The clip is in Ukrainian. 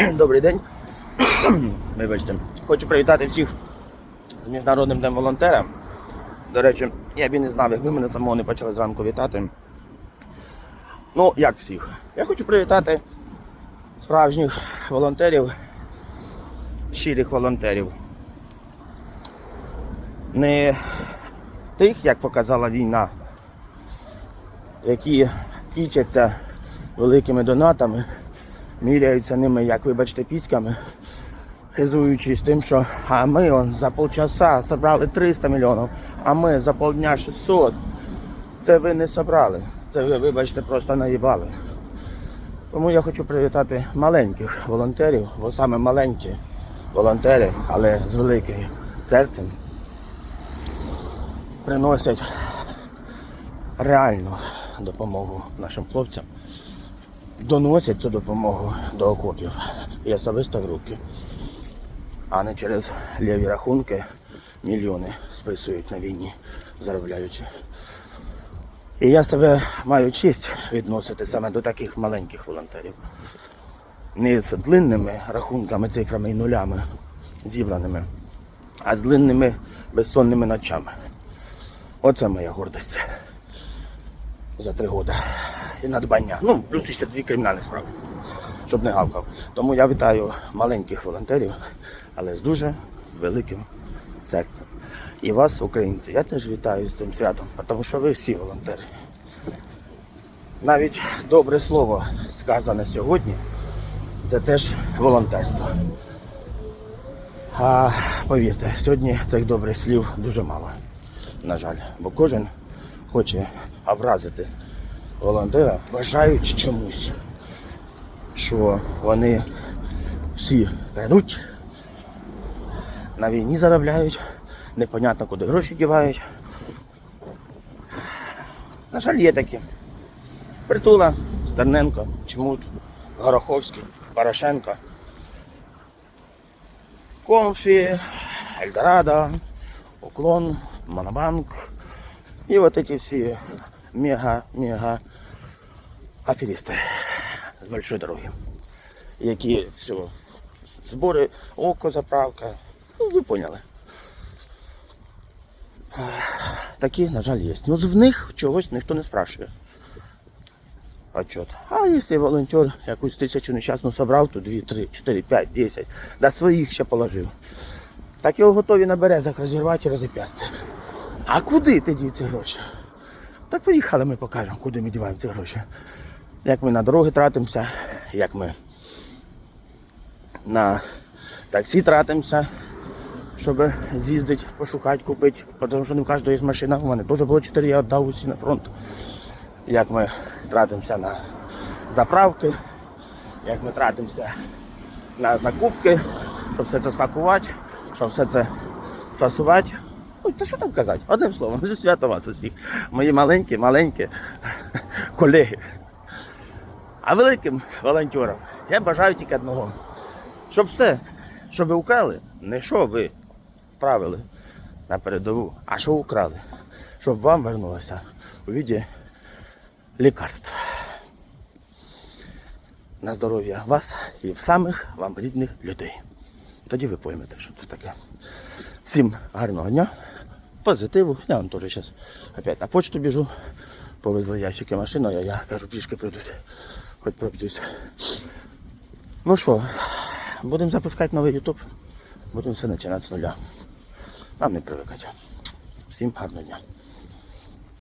Добрий день. Вибачте. Хочу привітати всіх з Міжнародним днем волонтера. До речі, я б і не знав, якби мене самого не почали зранку вітати. Ну, як всіх. Я хочу привітати справжніх волонтерів, щирих волонтерів. Не тих, як показала війна, які кічаться великими донатами, міряються ними, як вибачте, піськами, хизуючись тим, що а ми он, за полчаса зібрали 300 мільйонів, а ми за полдня 600. Це ви не зібрали. Це ви, вибачте, просто наїбали. Тому я хочу привітати маленьких волонтерів, бо саме маленькі волонтери, але з великим серцем приносять реальну допомогу нашим хлопцям, доносять цю допомогу до окопів і особисто в руки, а не через ліві рахунки мільйони списують на війні, заробляючи. І я себе маю честь відносити саме до таких маленьких волонтерів. Не з длинними рахунками, цифрами і нулями зібраними, а з длинними безсонними ночами. Оце моя гордість за три роки. І надбання. Ну, плюс ще дві кримінальні справи, щоб не гавкав. Тому я вітаю маленьких волонтерів, але з дуже великим серцем. І вас, українці, я теж вітаю з цим святом, тому що ви всі волонтери. Навіть добре слово сказане сьогодні, це теж волонтерство. А повірте, сьогодні цих добрих слів дуже мало, на жаль, бо кожен хоче образити волонтера, вважаючи чомусь, що вони всі крадуть, на війні заробляють, непонятно куди гроші дівають. На жаль, є такі. Притула, Стерненко, Чмут, Гороховський, Порошенко, Комфі, Ельдорадо, Уклон, Монобанк. І от эти всі мега-мега аферисти з большої дороги, які все, збори, око, заправка. Ну, ви поняли. Такі, на жаль, є. Ну, в них чогось ніхто не спрашує. Отчет. А якщо волонтер якусь тисячу нещасну собрав, то 2, 3, 4, 5, 10, да своїх ще положив. Так його готові на березах розірвати і розіп'ясти. А куди ти ці гроші? Так поїхали, ми покажемо, куди ми діваємо ці гроші. Як ми на дороги тратимося, як ми на таксі тратимося, щоб з'їздити, пошукати, купити, тому що не в кожного є машина. У мене теж було 4, я віддав усі на фронт. Як ми тратимося на заправки, як ми тратимося на закупки, щоб все це спакувати, щоб все це сфасувати. Ой, та що там казати? Одним словом, зі свято вас усіх. Мої маленькі, маленькі колеги. А великим волонтерам я бажаю тільки одного. Щоб все, що ви украли, не що ви вправили на передову, а що украли. Щоб вам вернулося у віді лікарств. На здоров'я вас і самих вам рідних людей. Тоді ви поймете, що це таке. Всім гарного дня, позитиву. Я вам теж зараз опять на почту біжу. Повезли ящики машиною, а я кажу, пішки прийдусь, хоч проб'юсь. Ну що, будемо запускати новий YouTube. Будемо все починати з нуля. Нам не привикати. Всім гарного дня.